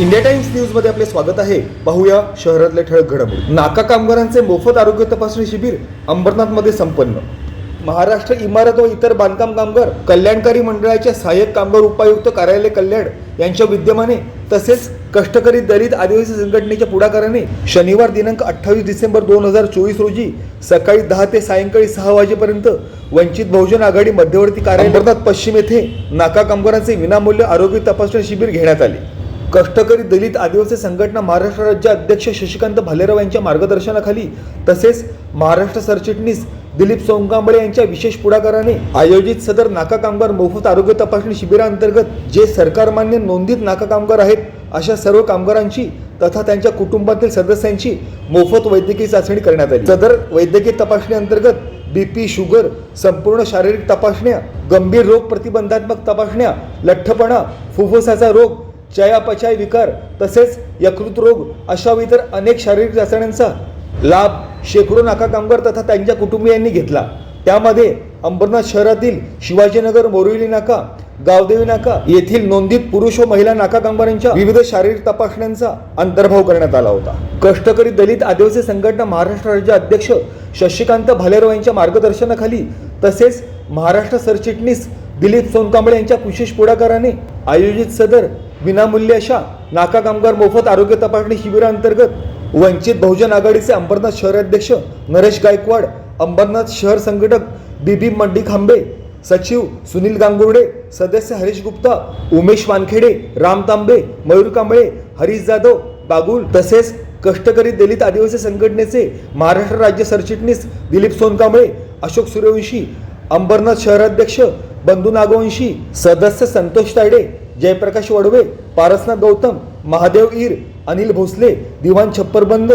India times न्यूजमध्ये आपले स्वागत आहे. पाहूया शहरातले ठळक घडामोडी. नाका कामगारांचे मोफत आरोग्य तपासणी शिबिर अंबरनाथमध्ये संपन्न. महाराष्ट्र इमारत व इतर बांधकाम कामगार कल्याणकारी मंडळाच्या सहाय्यक कामगार उपायुक्त कार्यालय कल्याण यांच्या विद्यमाने तसेच कष्टकरी दलित आदिवासी संघटनेच्या पुढाकाराने शनिवार दिनांक अठ्ठावीस डिसेंबर दोन हजार चोवीस रोजी सकाळी दहा ते सायंकाळी सहा वाजेपर्यंत वंचित बहुजन आघाडी मध्यवर्ती कार्यालय पश्चिम येथे नाका कामगारांचे विनामूल्य आरोग्य तपासणी शिबिर घेण्यात आले. कष्टकरी दलित आदिवासी संघटना महाराष्ट्र राज्य अध्यक्ष शशिकांत भालेराव यांच्या मार्गदर्शनाखाली तसेच महाराष्ट्र सरचिटणीस दिलीप सोंगांबळे यांच्या विशेष पुढाकाराने आयोजित सदर नाका कामगार मोफत आरोग्य तपासणी शिबिरांतर्गत जे सरकारमान्य नोंदीत नाका कामगार आहेत अशा सर्व कामगारांची तथा त्यांच्या कुटुंबातील सदस्यांची मोफत वैद्यकीय चाचणी करण्यात आली. सदर वैद्यकीय तपासणी अंतर्गत बीपी शुगर संपूर्ण शारीरिक तपासण्या गंभीर रोग प्रतिबंधात्मक तपासण्या लठ्ठपणा फुफ्फुसाचा रोग चयापचय विकार तसेच यकृत रोग अशा इतर अनेक शारीरिक चाचण्यांचा लाभ शेकडो नाका कामगार तथा त्यांच्या कुटुंबियांनी घेतला. त्यामध्ये अंबरनाथ शहरातील शिवाजीनगर मोरिवली नाका गावदेवी नाका येथील नोंदीत पुरुष व महिला नाका कामगारांच्या विविध शारीरिक तपासण्यांचा अंतर्भाव करण्यात आला होता. कष्टकरी दलित आदिवासी संघटना महाराष्ट्र राज्य अध्यक्ष शशिकांत भालेराव यांच्या मार्गदर्शनाखाली तसेच महाराष्ट्र सरचिटणीस दिलीप सोनकांबळे यांच्या विशेष पुढाकाराने आयोजित सदर विनामूल्य अशा नाका कामगार मोफत आरोग्य तपासणी शिबिरांतर्गत वंचित बहुजन आघाडीचे अंबरनाथ शहराध्यक्ष नरेश गायकवाड अंबरनाथ शहर संघटक बीबी मंडी खांबे सचिव सुनील गांगुर्डे सदस्य हरीश गुप्ता उमेश वानखेडे राम तांबे मयूर कांबळे हरीश जाधव बागुल तसेच कष्टकरी दलित आदिवासी संघटनेचे महाराष्ट्र राज्य सरचिटणीस दिलीप सोनकांबळे अशोक सूर्यवंशी अंबरनाथ शहराध्यक्ष बंधू नागवंशी सदस्य संतोष तायडे जयप्रकाश वडवे पारसनाथ गौतम महादेव ईर अनिल भोसले दिवाण छप्परबंद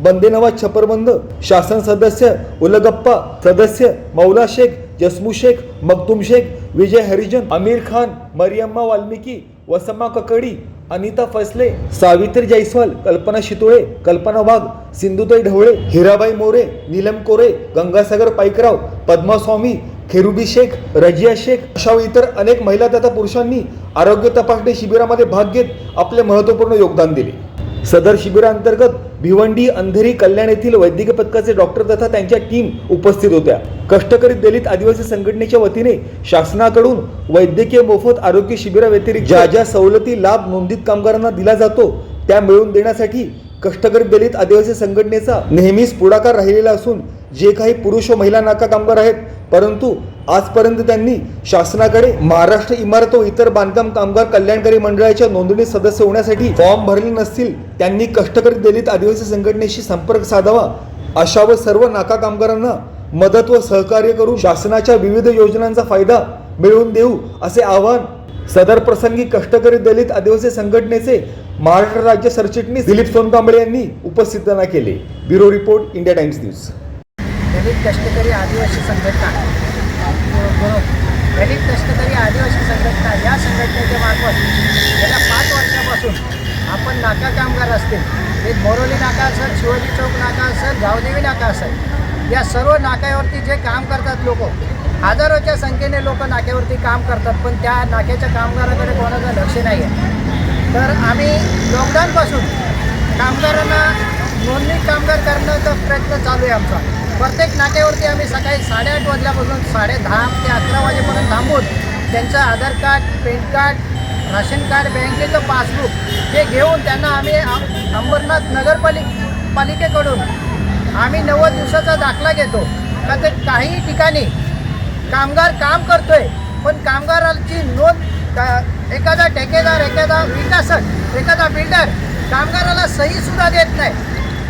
बंदेनवा छप्परबंद शासन सदस्य उलगप्पा सदस्य मौला शेख जसमू शेख मखदूम शेख विजय हरिजन आमिर खान मरियम्मा वाल्मिकी वसम्मा ककडी अनिता फसले सावित्री जयस्वाल कल्पना शितोळे कल्पना वाघ सिंधुताई ढवळे हिराबाई मोरे नीलम कोरे गंगासागर पाईकराव पद्मास्वामी खेरुबी शेख रजिया शेख अशा इतर अनेक महिला तथा पुरुषांनी आरोग्य तपासणी शिबिरामध्ये भाग घेत आपले महत्त्वपूर्ण योगदान दिले. सदर शिबिरांतर्गत भिवंडी अंधेरी कल्याण येथील वैद्यकीय पथकाचे डॉक्टर तथा त्यांच्या टीम उपस्थित होत्या. कष्टकरी दलित आदिवासी संघटनेच्या वतीने शासनाकडून वैद्यकीय मोफत आरोग्य शिबिराव्यतिरिक्त ज्या ज्या सवलती लाभ नोंदित कामगारांना दिला जातो त्या मिळवून देण्यासाठी कष्टकरी दलित आदिवासी संघटनेचा नेहमीच पुढाकार राहिलेला असून जे काही पुरुष व महिला नाका कामगार आहेत परंतु आजपर्यंत त्यांनी शासनाकडे महाराष्ट्र इमारत व इतर बांधकाम कामगार कल्याणकारी मंडळाच्या नोंदणी सदस्य होण्यासाठी फॉर्म भरले नसतील त्यांनी कष्टकरी दलित आदिवासी संघटनेशी संपर्क साधावा अशा व सर्व नाका कामगारांना मदत व सहकार्य करून शासनाच्या विविध योजनांचा फायदा मिळवून देऊ असे आवाहन सदर प्रसंगी कष्टकरी दलित आदिवासी संघटनेचे महाराष्ट्र राज्य सरचिटणीस दिलीप सोनकांबळे यांनी उपस्थितांना केले. Bureau report India Times news. Dalit Kashtakari Adivasi Sanghatana. बरोबर. दलित कष्टकरी आदिवासी संघटना या संघटनेच्या मार्फत गेल्या पाच वर्षापासून आपण नाका कामगार असतील. ते बोरोली नाका असेल शिवाजी चौक नाका असेल गावदेवी नाका असेल या सर्व नाक्यावरती जे काम करतात लोक हजारोच्या संख्येने लोक नाक्यावरती काम करतात पण त्या नाक्याच्या कामगाराकडे कोणाचं लक्ष नाही आहे तर आम्ही लॉकडाऊनपासून कामगारांना नोंदणी कामगार करण्याचा प्रयत्न चालू आहे आमचा. प्रत्येक नाक्यावरती आम्ही सकाळी साडेआठ वाजल्यापासून साडे दहा ते अकरा वाजेपर्यंत थांबून त्यांचं Aadhaar card PAN card ration card बँकेचं पासबुक हे घेऊन त्यांना आम्ही अं- अंबरनाथ नगरपालिक पालिकेकडून आम्ही नव्वद दिवसाचा दाखला घेतो. का ते काही ठिकाणी कामगार काम करतोय पण कामगाराची नोंद का- एखादा ठेकेदार एखादा विकासक एखादा बिल्डर कामगाराला सही सुद्धा देत नाही.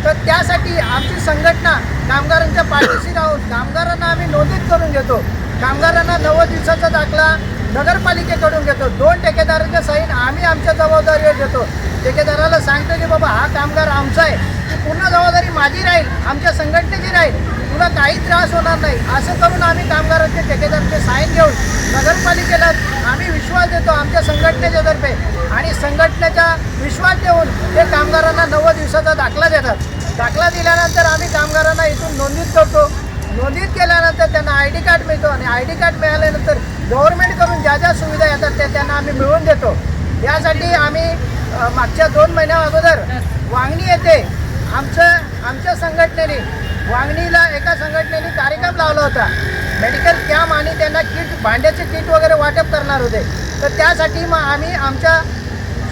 तर त्यासाठी आमची संघटना कामगारांच्या पाठीशी राहून कामगारांना आम्ही नोंदीत करून घेतो. कामगारांना नव्वद दिवसाचा दाखला नगरपालिकेकडून घेतो. दोन ठेकेदारांच्या साईन आम्ही आमच्या जबाबदारीवर घेतो. ठेकेदाराला सांगतो की बाबा हा कामगार आमचा आहे. ती पूर्ण जबाबदारी माझी राहील आमच्या संघटनेची राहील. तुला काही त्रास होणार नाही. असं करून आम्ही कामगारांचे ठेके साईन घेऊन नगरपालिकेला आम्ही विश्वास देतो आमच्या संघटनेच्या तर्फे आणि संघटनेचा विश्वास देऊन ते कामगारांना नव्वद दिवसाचा दाखला देतात दाखला दिल्यानंतर आम्ही कामगारांना इथून नोंदणीत करतो नोंदणीत केल्यानंतर त्यांना आय डी कार्ड मिळतो आणि आय डी कार्ड मिळाल्यानंतर गव्हर्नमेंटकडून ज्या ज्या सुविधा येतात त्या त्यांना आम्ही मिळवून देतो. यासाठी आम्ही मागच्या दोन महिन्या अगोदर वांगणी येथे आमचं आमच्या संघटनेने वांगणीला एका संघटनेने कार्यक्रम लावला होता. मेडिकल कॅम्प आणि त्यांना किट भांड्याचे किट वगैरे वाटप करणार होते. तर त्यासाठी मग आम्ही आमच्या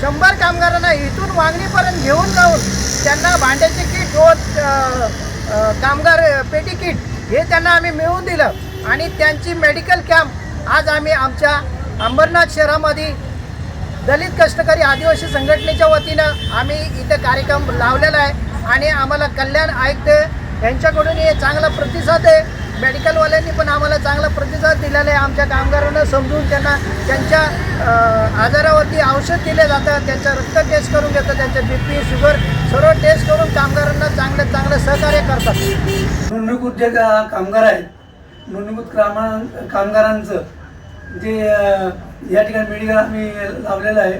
शंभर कामगारांना इथून वांगणीपर्यंत घेऊन जाऊन त्यांना भांड्याचे किट व कामगार पेटी किट हे त्यांना आम्ही मिळवून दिलं. आणि त्यांची मेडिकल कॅम्प आज आम्ही आमच्या अंबरनाथ शहरामध्ये दलित कष्टकरी आदिवासी संघटनेच्या वतीनं आम्ही इथे कार्यक्रम लावलेला आहे. आणि आम्हाला कल्याण आयुक्त यांच्याकडून हे चांगला प्रतिसाद आहे. मेडिकलवाल्यांनी पण आम्हाला चांगला प्रतिसाद दिलेला आहे. आमच्या कामगारांना समजून त्यांना त्यांच्या आजारावरती औषध दिले जातं त्यांचं रक्त टेस्ट करून घेतं त्यांचं बी पी शुगर सर्व टेस्ट करून कामगारांना चांगलं चांगलं सहकार्य करतात. उद्योग जे कामगार आहेत. नोंदणीकृत कामा कामगारांचं जे या ठिकाणी मेडिकल आम्ही लावलेलं आहे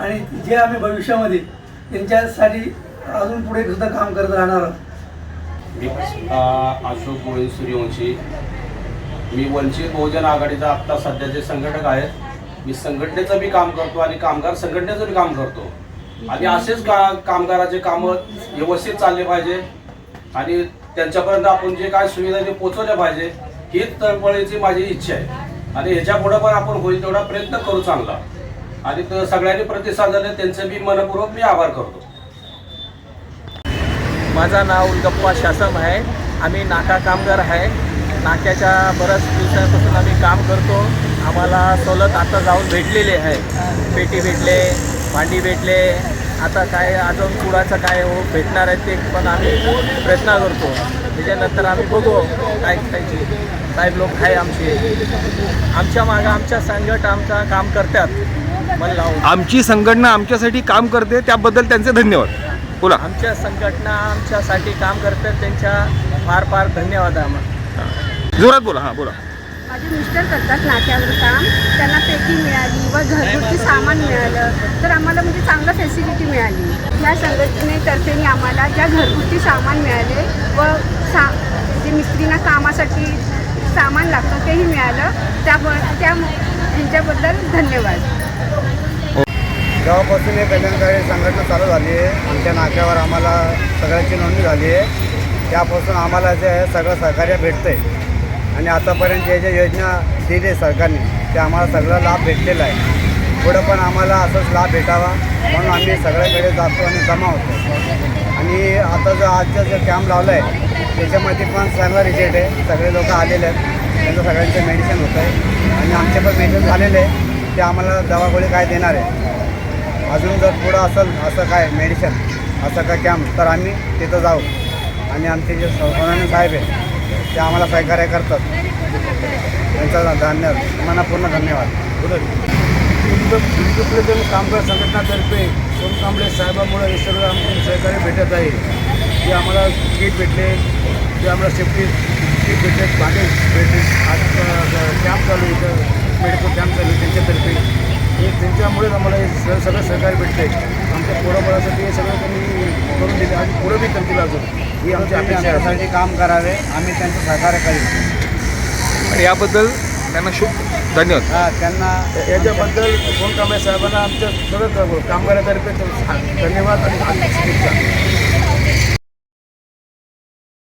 आणि जे आम्ही भविष्यामध्ये त्यांच्यासाठी अजून पुढे सुद्धा काम करत राहणार आहोत. अशोक गोळे सूर्यवंशी. मी वंचित बहुजन आघाडीचा आत्ता सध्याचे संघटक आहेत. मी संघटनेचं बी काम करतो आणि कामगार संघटनेचं बी काम करतो. आणि असेच का कामगाराचे कामं व्यवस्थित चालले पाहिजे आणि त्यांच्यापर्यंत आपण जे काय सुविधा ते पोचवल्या पाहिजे ही तळमळीची माझी इच्छा आहे. आणि ह्याच्या पुढे पण आपण होईल तेवढा प्रयत्न करू चांगला. आणि सगळ्यांनी प्रतिसाद दिले त्यांचे मी मनपूर्वक मी आभार करतो. माझं नाव उलगप्पा शासम आहे. आम्ही नाका कामगार आहे. नाक्याच्या बऱ्याच दिवसापासून आम्ही काम करतो. आम्हाला सवलत आता जाऊन भेटलेली आहे. पेटी भेटले भांडी भेटले. आता काय अजून कुडाचं काय हो भेटणार आहे ते पण आम्ही प्रयत्न करतो. त्याच्यानंतर आम्ही बघू काय करायची. साहेब लोक आहे आमचे. आमच्या मागं आमच्या संघट आमचा काम करतात. मन लावून. आमची संघटना आमच्यासाठी काम करते त्याबद्दल त्यांचे धन्यवाद. बोला. आमच्या संघटना आमच्यासाठी काम करतात त्यांच्या फार फार धन्यवाद आम्हाला. जोरात बोला हां बोला. माझे मिस्टर करतात नाक्यावर काम. त्यांना पेटी मिळाली व घरगुती सामान मिळालं. तर आम्हाला म्हणजे चांगलं फॅसिलिटी मिळाली. या संघटनेतर्फे आम्हाला ज्या घरगुती सामान मिळाले व सा जे मिस्त्रींना कामासाठी सामान लागतं तेही मिळालं. त्यामुळे त्या ह्यांच्याबद्दल धन्यवाद. जेव्हापासून हे कल्याणकारी संघटना चालू झाली आहे आमच्या नाक्यावर आम्हाला सगळ्यांची नोंदणी झाली आहे त्यापासून आम्हाला जे आहे सगळं सहकार्य भेटतं आहे आणि आतापर्यंत जे जे योजना दिली आहे सरकारने ते आम्हाला सगळा लाभ भेटलेला आहे. पुढं पण आम्हाला असंच लाभ भेटावा. म्हणून आम्ही सगळ्याकडे जातो आणि जमा होतो. आणि आता जो आजचा जो कॅम्प लावला आहे त्याच्यामध्ये पण चांगला रिझल्ट आहे. सगळे लोक आलेले आहेत. त्यांचं सगळ्यांचं मेडिसिन होतं आहे आणि आमचे पण मेडिसिन झालेले आहे ते आम्हाला दवागोळी काय देणार आहे अजून जर पुढं असेल असं काय मेडिसिन असं काय कॅम्प तर आम्ही तिथं जाऊ. आणि आमचे जे सोनाने साहेब आहे ते आम्हाला सहकार्य करतात. त्यांचा धन्यवाद. मनापूर्ण धन्यवाद. कामगार संघटनातर्फे सोम कांबळे साहेबांमुळे हे सगळं आमचं सहकार्य भेटत आहे. जे आम्हाला किट भेटले जे आम्हाला सेफ्टी किट भेटले भांडे भेटले आज कॅम्प चालू आहे इथं मेडिकल कॅम्प चालू आहे त्यांच्यातर्फे. हे त्यांच्यामुळेच आम्हाला हे स- सगळं सहकार्य भेटतं आहे आमच्या पोरापोरासाठी हे सगळं त्यांनी करून दिले. आणि पुढं बी करतील अजून. ही आमची अपेक्षा आहे. आमच्यासाठी काम करावे. आम्ही त्यांचं सहकार्य करीन. आणि याबद्दल त्यांना शुभ धन्यवाद. हा त्यांना याच्याबद्दल कोण कांबळे साहेबांना आमच्या सगळं कामगारातर्फे धन्यवाद आणि शुभेच्छा.